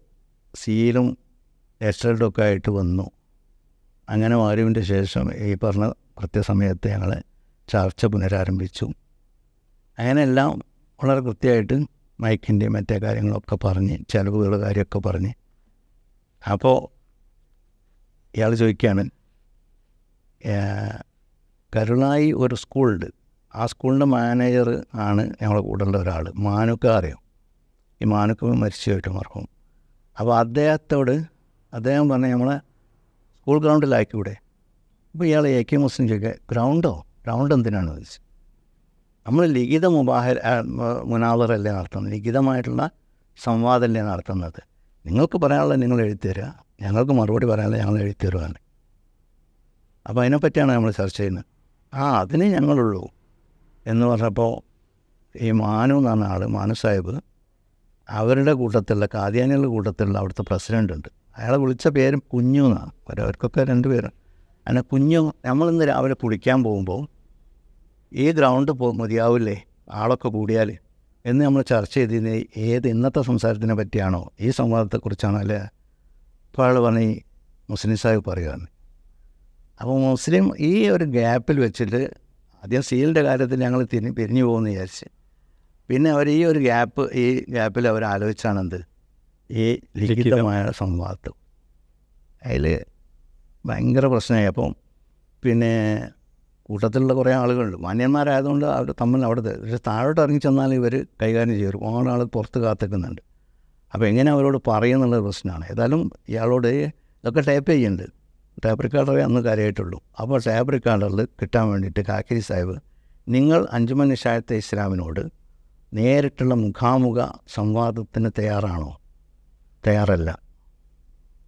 സീലും എസ്റ്റേഡൊക്കെ ആയിട്ട് വന്നു. അങ്ങനെ മാറിയതിന്റെ ശേഷം ഈ പറഞ്ഞ കൃത്യസമയത്ത് ഞങ്ങൾ ചർച്ച പുനരാരംഭിച്ചു. അങ്ങനെയെല്ലാം വളരെ കൃത്യമായിട്ട് മൈക്കിന്റെയും മറ്റേ കാര്യങ്ങളൊക്കെ പറഞ്ഞ് ചിലവുകൾ കാര്യമൊക്കെ പറഞ്ഞ്. അപ്പോൾ ഇയാൾ ചോദിക്കുകയാണ് കരുളായി ഒരു സ്കൂളുണ്ട്. ആ സ്കൂളിന്റെ മാനേജർ ആണ് ഞങ്ങളുടെ കൂടെയുള്ള ഒരാൾ മാനുക്ക അറിയാം. ഈ മാനുക്ക മരിച്ചു പോയിട്ട് മറക്കും അപ്പോൾ അദ്ദേഹത്തോട് അദ്ദേഹം പറഞ്ഞ നമ്മളെ സ്കൂൾ ഗ്രൗണ്ടിലാക്കിവിടെ അപ്പോൾ ഇയാൾ എ കെ മുസ്ലിം ചോദിക്കുക ഗ്രൗണ്ടോ ഗ്രൗണ്ട് എന്തിനാണ്? ചോദിച്ചത് നമ്മൾ ലിഖിത മുബാഹ മുനാവറല്ലേ നടത്തുന്നത്? ലിഖിതമായിട്ടുള്ള സംവാദമല്ലേ നടത്തുന്നത്? നിങ്ങൾക്ക് പറയാനുള്ളത് നിങ്ങൾ എഴുതി തരിക ഞങ്ങൾക്ക് മറുപടി പറയാനുള്ളത് ഞങ്ങൾ എഴുതി തരുവാണ്. അപ്പോൾ അതിനെപ്പറ്റിയാണ് നമ്മൾ ചർച്ച ചെയ്യുന്നത്. ആ അതിനെ ഞങ്ങളുള്ളൂ എന്ന് പറഞ്ഞപ്പോൾ ഈ മാനു എന്ന് പറഞ്ഞ ആൾ മാനു സാഹിബ് അവരുടെ കൂട്ടത്തിലുള്ള കാദ്യാനികളുടെ കൂട്ടത്തിലുള്ള അവിടുത്തെ പ്രസിഡന്റ് ഉണ്ട്. അയാളെ വിളിച്ച പേരും കുഞ്ഞു എന്നാണ്. ഒരവർക്കൊക്കെ രണ്ട് പേരും. അങ്ങനെ കുഞ്ഞു നമ്മളിന്ന് രാവിലെ കുളിക്കാൻ പോകുമ്പോൾ ഈ ഗ്രൗണ്ട് പോ മതിയാവില്ലേ? ആളൊക്കെ കൂടിയാൽ എന്ന് നമ്മൾ ചർച്ച ചെയ്തിരുന്ന ഏത് ഇന്നത്തെ സംസാരത്തിനെ പറ്റിയാണോ ഈ സംവാദത്തെക്കുറിച്ചാണോ അല്ലേ? അപ്പോൾ ആൾ പറഞ്ഞ് മുസ്ലിം സാഹിബ് പറയുകയാണ് അപ്പോൾ മുസ്ലിം ഈ ഒരു ഗ്യാപ്പിൽ വെച്ചിട്ട് ആദ്യം സീലിന്റെ കാര്യത്തിൽ ഞങ്ങൾ തിരി പിരിഞ്ഞു പോകുമെന്ന് വിചാരിച്ച് പിന്നെ അവർ ഈ ഒരു ഗ്യാപ്പ് ഈ ഗ്യാപ്പിൽ അവർ ആലോചിച്ചാണെന്ത്? ഈ ലിഖിതമായ സംവാദം. അതിൽ ഭയങ്കര പ്രശ്നമായി. അപ്പം പിന്നെ കൂട്ടത്തിലുള്ള കുറേ ആളുകളുണ്ട്. മാന്യന്മാരായതുകൊണ്ട് അവർ തമ്മിൽ അവിടുത്തെ പക്ഷേ താഴോട്ട് ഇറങ്ങി ചെന്നാൽ ഇവർ കൈകാര്യം ചെയ്യും. ഒരുപാട് ആൾ പുറത്ത് കാത്തിക്കുന്നുണ്ട്. അപ്പോൾ എങ്ങനെ അവരോട് പറയുന്നുള്ള പ്രശ്നമാണ്. ഏതായാലും ഇയാളോട് ഇതൊക്കെ ടൈപ്പ് ചെയ്യുന്നുണ്ട്. ടേപ്പ് റെക്കോർഡറേ അന്ന് കാര്യമായിട്ടുള്ളൂ. അപ്പോൾ ടേപ്പ് റെക്കോർഡറിൽ കിട്ടാൻ വേണ്ടിയിട്ട് കാക്കരി സാഹിബ് നിങ്ങൾ അഞ്ചുമൻ നിഷായത്തെ ഇസ്ലാമിനോട് നേരിട്ടുള്ള മുഖാമുഖ സംവാദത്തിന് തയ്യാറാണോ? തയ്യാറല്ല.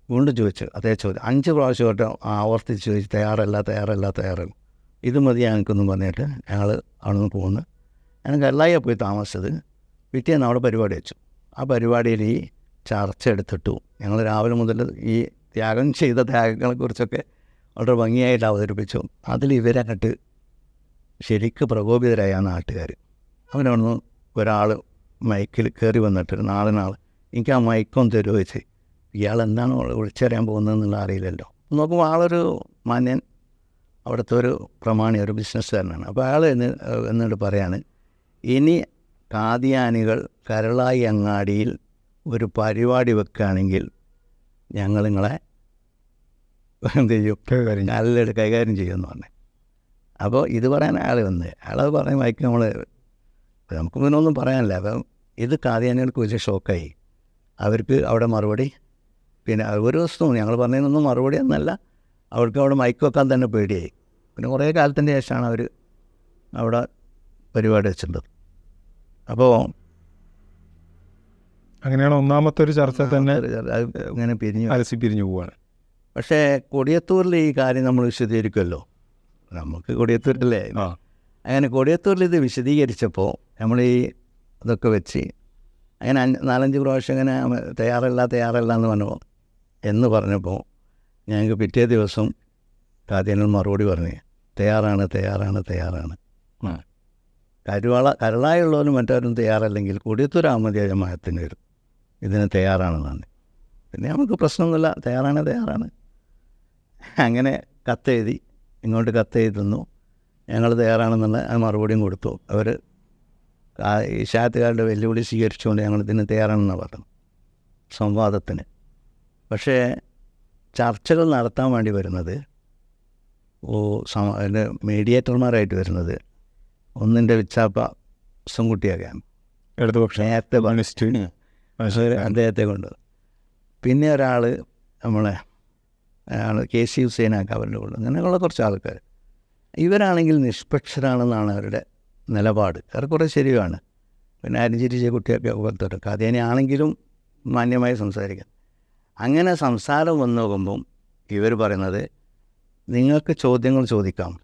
വീണ്ടും ചോദിച്ചു അതേ ചോദ്യം. അഞ്ച് പ്രാവശ്യമായിട്ട് ആവർത്തിച്ച് ചോദിച്ച് തയ്യാറല്ല തയ്യാറല്ല തയ്യാറല്ല. ഇത് മതി ഞങ്ങൾക്കൊന്നും പറഞ്ഞിട്ട് ഞങ്ങൾ അവിടെ നിന്ന് പോകുന്നു. ഞങ്ങൾക്ക് പോയി താമസിച്ചത് പിറ്റേന്ന് അവിടെ പരിപാടി വെച്ചു. ആ പരിപാടിയിൽ ഈ ചർച്ച എടുത്തിട്ടു. ഞങ്ങൾ രാവിലെ മുതൽ ഈ ത്യാഗം ചെയ്ത ത്യാഗങ്ങളെക്കുറിച്ചൊക്കെ വളരെ ഭംഗിയായിട്ട് അവതരിപ്പിച്ചു. അതിൽ ഇവരങ്ങട്ട് ശരിക്ക് പ്രകോപിതരായ നാട്ടുകാർ അവനവിടുന്ന് ഒരാൾ മൈക്കിൽ കയറി വന്നിട്ട് നാളെ നാൾ എനിക്ക് ആ മൈക്കൊന്ന് തരുമോ വെച്ച് ഇയാൾ എന്താണ് വിളിച്ചറിയാൻ പോകുന്നതെന്നുള്ള അറിയില്ലല്ലോ. നോക്കുമ്പോൾ ആളൊരു മാന്യൻ അവിടുത്തെ ഒരു പ്രമാണി ഒരു ബിസിനസ്സുകാരനാണ്. അപ്പോൾ അയാൾ എന്ന് എന്നിട്ട് പറയാണ് ഇനി കാദിയാനികൾ കരളായി അങ്ങാടിയിൽ ഒരു പരിപാടി വെക്കുകയാണെങ്കിൽ ഞങ്ങൾ നിങ്ങളെ എന്ത് ചെയ്യും? കൈകാര്യം. നല്ലൊരു കൈകാര്യം ചെയ്യുമെന്ന് പറഞ്ഞു. അപ്പോൾ ഇത് പറയാൻ അയാൾ വന്ന്. അയാളത് പറയുമ്പോൾ വായിക്ക് നമ്മൾ നമുക്ക് ഒന്നും പറയാനില്ല. അപ്പം ഇത് കാതിയാനികൾക്ക് വലിയ ഷോക്കായി. അവർക്ക് അവിടെ മറുപടി പിന്നെ ഒരു ദിവസവും ഞങ്ങൾ പറഞ്ഞതിനൊന്നും മറുപടി എന്നല്ല. അവർക്ക് അവിടെ മൈക്ക് വെക്കാൻ തന്നെ പേടിയായി. പിന്നെ കുറേ കാലത്തിന്റെ ശേഷമാണ് അവർ അവിടെ പരിപാടി വെച്ചിട്ടുള്ളത്. അപ്പോൾ അങ്ങനെയാണ് ഒന്നാമത്തെ ഒരു ചർച്ച തന്നെ അങ്ങനെ ഇങ്ങനെ പിരിഞ്ഞു അലസി പിരിഞ്ഞു പോവാണ്. പക്ഷേ കൊടിയത്തൂരിൽ ഈ കാര്യം നമ്മൾ വിശദീകരിക്കുമല്ലോ. നമുക്ക് കൊടിയത്തൂരിലല്ലേ? ആ. അങ്ങനെ കൊടിയത്തൂരിൽ ഇത് വിശദീകരിച്ചപ്പോൾ നമ്മൾ ഈ ഇതൊക്കെ വെച്ച് അങ്ങനെ അഞ്ച് നാലഞ്ച് പ്രാവശ്യം ഇങ്ങനെ തയ്യാറല്ല തയ്യാറല്ല എന്ന് പറഞ്ഞു എന്ന് പറഞ്ഞപ്പോൾ ഞങ്ങൾക്ക് പിറ്റേ ദിവസം കാദ്യനൽ മറുപടി പറഞ്ഞു തയ്യാറാണ് തയ്യാറാണ് തയ്യാറാണ്. ആ. കരുവാള കരളായുള്ളവരും മറ്റാരും തയ്യാറല്ലെങ്കിൽ കൊടിയത്തൂർ അഹമ്മദിയ ജമാഅത്തിന് വരും. ഇതിന് തയ്യാറാണെന്നാണ്. പിന്നെ നമുക്ക് പ്രശ്നമൊന്നുമില്ല തയ്യാറാണ് തയ്യാറാണ്. അങ്ങനെ കത്തെഴുതി ഇങ്ങോട്ട് കത്തെഴുതുന്നു. ഞങ്ങൾ തയ്യാറാണെന്നുള്ള മറുപടിയും കൊടുത്തു. അവർ ഈ ഷാത്തുകാരുടെ വെല്ലുവിളി സ്വീകരിച്ചുകൊണ്ട് ഞങ്ങൾ ഇതിന് തയ്യാറാണെന്ന് പറഞ്ഞു സംവാദത്തിന്. പക്ഷേ ചർച്ചകൾ നടത്താൻ വേണ്ടി വരുന്നത് ഓ സമ അതിന്റെ മീഡിയേറ്റർമാരായിട്ട് വരുന്നത് ഒന്നിന്റെ വിച്ചാപ്പ സുംകുട്ടിയാകാം ഇടതുപക്ഷ. നേരത്തെ അദ്ദേഹത്തെ കൊണ്ട്. പിന്നെ ഒരാൾ നമ്മളെ അയാൾ കെ സി ഹുസൈനാക്ക് അവരുടെ കൊണ്ട്. അങ്ങനെയുള്ള കുറച്ച് ആൾക്കാർ. ഇവരാണെങ്കിൽ നിഷ്പക്ഷരാണെന്നാണ് അവരുടെ നിലപാട്. ഏറെക്കുറെ ശരിയാണ്. പിന്നെ അരിഞ്ചിരിച്ച കുട്ടിയൊക്കെ പോലത്തെ അത് ആണെങ്കിലും മാന്യമായി സംസാരിക്കാം. അങ്ങനെ സംസാരം വന്നു നോക്കുമ്പം ഇവർ പറയുന്നത് നിങ്ങൾക്ക് ചോദ്യങ്ങൾ ചോദിക്കാം.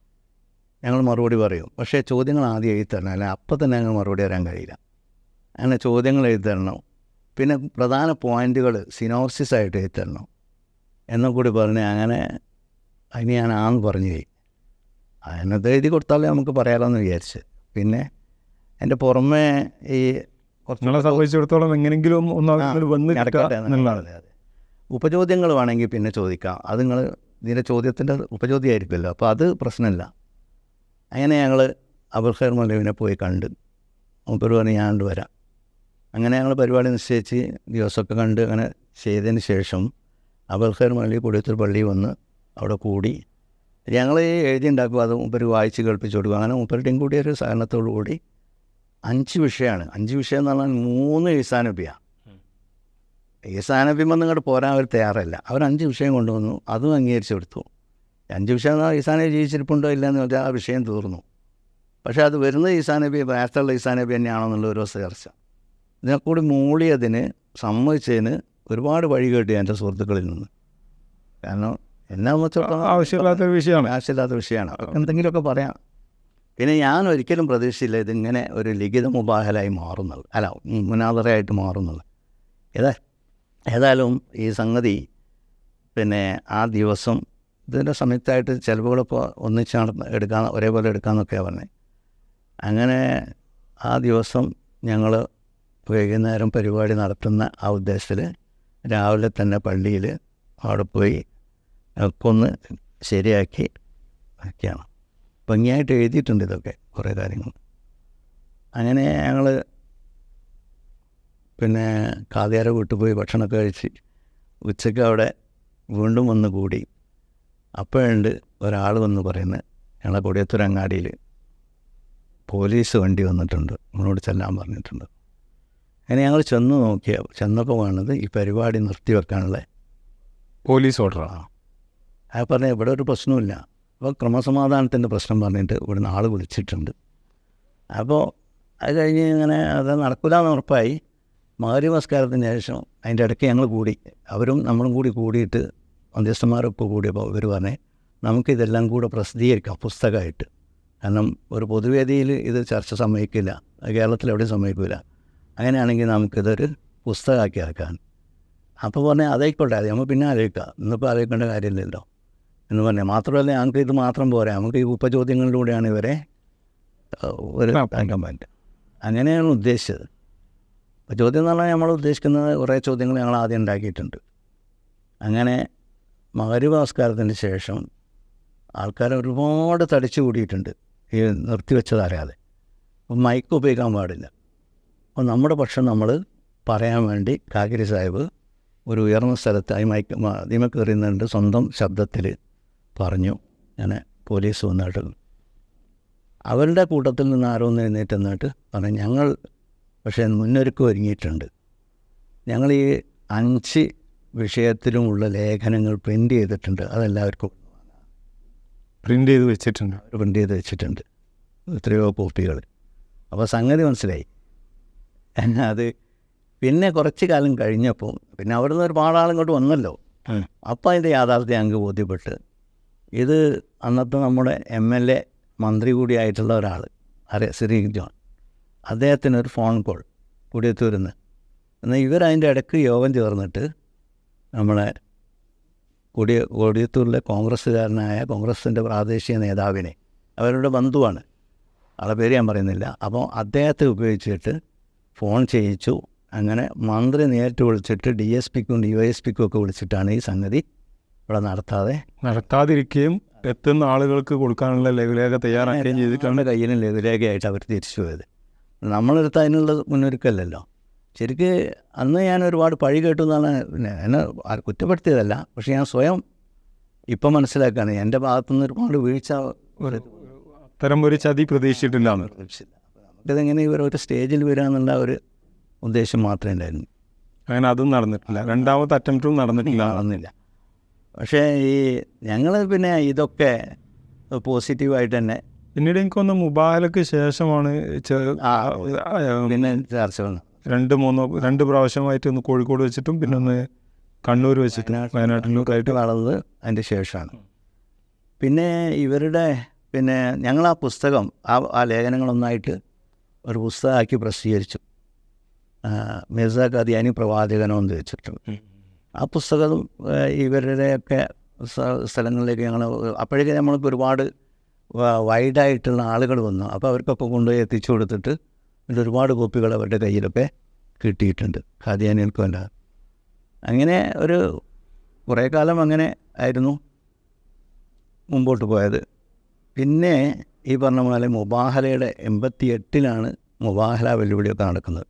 ഞങ്ങൾ മറുപടി പറയും. പക്ഷേ ചോദ്യങ്ങൾ ആദ്യം എഴുതി തരണം. അല്ലെങ്കിൽ അപ്പം തന്നെ ഞങ്ങൾ മറുപടി തരാൻ കഴിയില്ല. അങ്ങനെ ചോദ്യങ്ങൾ എഴുതി തരണം. പിന്നെ പ്രധാന പോയിന്റുകൾ സിനോസിസ് ആയിട്ട് എഴുതി തരണം. എന്നും കൂടി പറഞ്ഞ് അങ്ങനെ അതിന് ഞാൻ ആന്ന് പറഞ്ഞു അതിനകത്ത് എഴുതി കൊടുത്താലേ നമുക്ക് പറയാമല്ലോ എന്ന് വിചാരിച്ച്. പിന്നെ എന്റെ പുറമെ ഈ നിങ്ങളെ സംബന്ധിച്ചിടത്തോളം എങ്ങനെങ്കിലും ഒന്ന് വന്ന് നടക്കട്ടെ. ഉപചോദ്യങ്ങൾ വേണമെങ്കിൽ പിന്നെ ചോദിക്കാം. അത് നിങ്ങൾ നിന്റെ ചോദ്യത്തിന്റെ ഉപചോദ്യമായിരിക്കുമല്ലോ. അപ്പോൾ അത് പ്രശ്നമില്ല. അങ്ങനെ ഞങ്ങൾ അബുൽഖൈർ മലവിനെ പോയി കണ്ട് മൂപ്പർ പറഞ്ഞ് ഞാൻ കൊണ്ട് വരാം. അങ്ങനെ ഞങ്ങൾ പരിപാടി നിശ്ചയിച്ച് ദിവസമൊക്കെ കണ്ട് അങ്ങനെ ചെയ്തതിന് ശേഷം അബുൽഖൈർ മൗലവി കൊടിയത്തൂർ പള്ളിയിൽ വന്ന് അവിടെ കൂടി ഞങ്ങൾ എഴുതി ഉണ്ടാക്കും അത് മൂപ്പർ വായിച്ച് കേൾപ്പിച്ചു കൊടുക്കും. അങ്ങനെ മൂപ്പരുടെയും കൂടി ഒരു സഹകരണത്തോടു കൂടി അഞ്ച് വിഷയമാണ് അഞ്ച് വിഷയം എന്ന് പറഞ്ഞാൽ മൂന്ന് ഈസാനബിയാണ് ഈസാനബിയമെന്ന് ഇങ്ങോട്ട് പോരാൻ അവർ തയ്യാറല്ല. അവർ അഞ്ച് വിഷയം കൊണ്ടുവന്നു അതും അംഗീകരിച്ചു കൊടുത്തു. അഞ്ച് വിഷയം എന്നാൽ ഈസാനബി ജീവിച്ചിരിപ്പുണ്ടോ ഇല്ലയെന്ന് വെച്ചാൽ ആ വിഷയം തീർന്നു. പക്ഷേ അത് വരുന്ന ഈസാനബി നേരത്തുള്ള ഈസാനബി തന്നെയാണെന്നുള്ള ഒരു ചർച്ച. ഇതിനെക്കൂടി കൂടി മൂളിയതിന് സമ്മതിച്ചതിന് ഒരുപാട് വഴി കേട്ടു എന്റെ സുഹൃത്തുക്കളിൽ നിന്ന്. കാരണം എന്നെ സംബന്ധിച്ചിടത്തോളം ആവശ്യമില്ലാത്ത ഒരു വിഷയമാണ്. ആവശ്യമില്ലാത്ത വിഷയമാണ്. എന്തെങ്കിലുമൊക്കെ പറയാം. പിന്നെ ഞാൻ ഒരിക്കലും പ്രതീക്ഷയില്ല ഇതിങ്ങനെ ഒരു ലിഖിത മുബാഹലായി മാറുന്നത്. അല്ല മുനാദറയായിട്ട് മാറുന്നത്. ഏതാ ഏതായാലും ഈ സംഗതി പിന്നെ ആ ദിവസം ഇതിന്റെ സമയത്തായിട്ട് ചിലവുകളൊക്കെ ഒന്നിച്ച് നടന്ന് എടുക്കാൻ ഒരേപോലെ എടുക്കാമെന്നൊക്കെയാണ് പറഞ്ഞത് അങ്ങനെ ആ ദിവസം ഞങ്ങൾ വൈകുന്നേരം പരിപാടി നടത്തുന്ന ആ ഉദ്ദേശത്തിൽ രാവിലെ തന്നെ പള്ളിയിൽ അവിടെ പോയി ഒക്കെ ഒന്ന് ശരിയാക്കി ഒക്കെയാണ് ഭംഗിയായിട്ട് എഴുതിയിട്ടുണ്ട് ഇതൊക്കെ കുറേ കാര്യങ്ങൾ. അങ്ങനെ ഞങ്ങൾ പിന്നെ കാതിയാര വീട്ടിൽ പോയി ഭക്ഷണമൊക്കെ കഴിച്ച് ഉച്ചയ്ക്ക് അവിടെ വീണ്ടും വന്ന് കൂടി. അപ്പോഴുണ്ട് ഒരാൾ വന്ന് പറയുന്നത് ഞങ്ങളെ കൊടിയത്തൂർ അങ്ങാടിയിൽ പോലീസ് വണ്ടി വന്നിട്ടുണ്ട്. നമ്മളോട് ചെല്ലാൻ പറഞ്ഞിട്ടുണ്ട്. അങ്ങനെ ഞങ്ങൾ ചെന്ന് നോക്കിയ ചെന്നപ്പോൾ വേണത് ഈ പരിപാടി നിർത്തി വെക്കാനുള്ള പോലീസ് ഓർഡറാണ് അയാൾ പറഞ്ഞ ഇവിടെ ഒരു പ്രശ്നമില്ല അപ്പോൾ ക്രമസമാധാനത്തിന്റെ പ്രശ്നം പറഞ്ഞിട്ട് ഇവിടുന്ന് ആൾ വിളിച്ചിട്ടുണ്ട്. അപ്പോൾ അത് കഴിഞ്ഞ് ഇങ്ങനെ അത് നടക്കില്ല എന്ന് ഉറപ്പായി. മകരി നമസ്കാരത്തിന് ശേഷം അതിന്റെ ഇടയ്ക്ക് ഞങ്ങൾ കൂടി. അവരും നമ്മളും കൂടി കൂടിയിട്ട് മധ്യസ്ഥന്മാരൊപ്പം കൂടിയപ്പോൾ ഇവർ പറഞ്ഞേ നമുക്കിതെല്ലാം കൂടെ പ്രസിദ്ധീകരിക്കാം പുസ്തകമായിട്ട്. കാരണം ഒരു പൊതുവേദിയിൽ ഇത് ചർച്ച സമ്മതിക്കില്ല. കേരളത്തിൽ എവിടെയും സമ്മതിക്കില്ല അങ്ങനെയാണെങ്കിൽ നമുക്കിതൊരു പുസ്തകമാക്കി ആക്കാൻ. അപ്പോൾ പറഞ്ഞാൽ അതായിക്കോട്ടെ അത് നമ്മൾ പിന്നെ ആലോചിക്കാം. ഇന്നിപ്പോൾ ആലോചിക്കേണ്ട കാര്യമില്ലല്ലോ. എന്ന് പറഞ്ഞാൽ മാത്രമല്ല ഞങ്ങൾക്ക് ഇത് മാത്രം പോരാ. നമുക്ക് ഈ ഉപചോദ്യങ്ങളിലൂടെയാണ് ഇവരെ ഒരു പറ്റുക. അങ്ങനെയാണ് ഉദ്ദേശിച്ചത്. അപ്പോൾ ചോദ്യം എന്ന് പറഞ്ഞാൽ നമ്മൾ ഉദ്ദേശിക്കുന്നത് കുറേ ചോദ്യങ്ങൾ ഞങ്ങൾ ആദ്യം ഉണ്ടാക്കിയിട്ടുണ്ട്. അങ്ങനെ മകരവ് നമസ്കാരത്തിന് ശേഷം ആൾക്കാർ ഒരുപാട് തടിച്ചു കൂടിയിട്ടുണ്ട് ഈ നിർത്തിവെച്ചതറിയാതെ അപ്പം മൈക്ക് ഉപയോഗിക്കാൻ പാടില്ല. അപ്പോൾ നമ്മുടെ പക്ഷം നമ്മൾ പറയാൻ വേണ്ടി കാക്കിരി സാഹിബ് ഒരു ഉയർന്ന സ്ഥലത്ത് ഈ മൈക്ക് അതിമ കയറിയുന്നുണ്ട് സ്വന്തം ശബ്ദത്തിൽ. പറഞ്ഞു. ഞാൻ പോലീസ് വന്നിട്ട് അവരുടെ കൂട്ടത്തിൽ നിന്ന് ആരോ ഒന്ന് എഴുന്നേറ്റ് എന്നിട്ട് പറഞ്ഞു ഞങ്ങൾ പക്ഷേ മുന്നൊരുക്കം ഒരുങ്ങിയിട്ടുണ്ട്. ഞങ്ങൾ ഈ അഞ്ച് വിഷയത്തിലുമുള്ള ലേഖനങ്ങൾ പ്രിന്റ് ചെയ്തിട്ടുണ്ട്. അതെല്ലാവർക്കും പ്രിന്റ് ചെയ്ത് വെച്ചിട്ടുണ്ട്. പ്രിന്റ് ചെയ്ത് വെച്ചിട്ടുണ്ട്. എത്രയോ കോപ്പികൾ. അപ്പോൾ സംഗതി മനസ്സിലായി. എന്നാൽ അത് പിന്നെ കുറച്ച് കാലം കഴിഞ്ഞപ്പോൾ പിന്നെ അവിടുന്ന് ഒരുപാട് ആളിങ്ങോട്ട് വന്നല്ലോ. അപ്പോൾ അതിന്റെ യാഥാർത്ഥ്യം ഞങ്ങൾക്ക് ബോധ്യപ്പെട്ട് ഇത് അന്നത്തെ നമ്മുടെ എം എൽ എ മന്ത്രി കൂടിയായിട്ടുള്ള ഒരാൾ അരെ ശ്രീ ജോൺ. അദ്ദേഹത്തിനൊരു ഫോൺ കോൾ കൂടിയത്തൂരിൽ നിന്ന് എന്നാൽ ഇവരതിന്റെ ഇടയ്ക്ക് യോഗം ചേർന്നിട്ട് നമ്മളെ കൊടിയ കൊടിയത്തൂരിലെ കോൺഗ്രസ്സുകാരനായ കോൺഗ്രസിന്റെ പ്രാദേശിക നേതാവിനെ അവരുടെ ബന്ധുവാണ്. ആളെ പേര് ഞാൻ പറയുന്നില്ല. അപ്പോൾ അദ്ദേഹത്തെ ഉപയോഗിച്ചിട്ട് ഫോൺ ചെയ്യിച്ചു. അങ്ങനെ മന്ത്രി നേരിട്ട് വിളിച്ചിട്ട് ഡി എസ് പിക്കും ഡി വൈ എസ് പിക്കും ഒക്കെ വിളിച്ചിട്ടാണ് ഈ സംഗതി ഇവിടെ നടത്താതെ. നടത്താതിരിക്കുകയും എത്തുന്ന ആളുകൾക്ക് കൊടുക്കാനുള്ള ലഘുലേഖ തയ്യാറാക്കുകയും ചെയ്തിട്ടാണ് നമ്മുടെ കയ്യിലും ലഘുലേഖയായിട്ട് അവർ തിരിച്ചു പോയത്. നമ്മളെടുത്ത് അതിനുള്ള മുന്നൊരുക്കമല്ലല്ലോ. ശരിക്ക് അന്ന് ഞാൻ ഒരുപാട് പഴി കേട്ടു എന്നാണ് പിന്നെ എന്നെ ആ കുറ്റപ്പെടുത്തിയതല്ല. പക്ഷേ ഞാൻ സ്വയം ഇപ്പം മനസ്സിലാക്കുകയാണ്. എന്റെ ഭാഗത്തുനിന്ന് ഒരുപാട് വീഴ്ച ഒരു അത്തരം ഒരു ചതി പ്രതീക്ഷിച്ചിട്ടില്ല നമുക്കിതെങ്ങനെ ഇവർ ഒരു സ്റ്റേജിൽ വരിക എന്നുള്ള ഒരു ഉദ്ദേശം മാത്രമേ ഉണ്ടായിരുന്നു. അങ്ങനെ അതും നടന്നിട്ടില്ല. രണ്ടാമത്തെ അറ്റംപ്റ്റും നടന്നിട്ടില്ല. നടന്നില്ല. പക്ഷേ ഈ ഞങ്ങൾ പിന്നെ ഇതൊക്കെ പോസിറ്റീവായിട്ട് തന്നെ പിന്നീട് എനിക്കൊന്ന് മുബാലക്ക് ശേഷമാണ് പിന്നെ ആ, വന്നു. രണ്ട് മൂന്നോ രണ്ട് പ്രാവശ്യമായിട്ട് ഒന്ന് കോഴിക്കോട് വെച്ചിട്ടും പിന്നെ ഒന്ന് കണ്ണൂർ വെച്ചിട്ട് വയനാട്ടിലും ഒക്കെ ആയിട്ട്. വളർന്നത് അതിന്റെ ശേഷമാണ്. പിന്നെ ഇവരുടെ പിന്നെ ഞങ്ങൾ ആ പുസ്തകം ആ ആ ലേഖനങ്ങളൊന്നായിട്ട് ഒരു പുസ്തകമാക്കി പ്രസിദ്ധീകരിച്ചു. മിർസ ഖദിയാനി പ്രവാചകനോ എന്ന് വെച്ചിട്ട്. ആ പുസ്തകം ഇവരുടെയൊക്കെ സ്ഥ- സ്ഥലങ്ങളിലേക്ക് ഞങ്ങൾ അപ്പോഴേക്കും നമ്മൾക്ക് ഒരുപാട് വൈഡായിട്ടുള്ള ആളുകൾ വന്നു. അപ്പോൾ അവർക്കൊക്കെ കൊണ്ടുപോയി എത്തിച്ചു കൊടുത്തിട്ട് ഇതിന്റെ ഒരുപാട് കോപ്പികൾ അവരുടെ കയ്യിലൊക്കെ കിട്ടിയിട്ടുണ്ട്. ഖാദിയാനികൾക്കുമല്ല അങ്ങനെ ഒരു കുറേ കാലം അങ്ങനെ ആയിരുന്നു മുമ്പോട്ട് പോയത്. പിന്നെ ഈ പറഞ്ഞ പോലെ മുബാഹലയുടെ എൺപത്തി എട്ടിലാണ് മുബാഹല വെല്ലുവിളിയൊക്കെ നടക്കുന്നത്.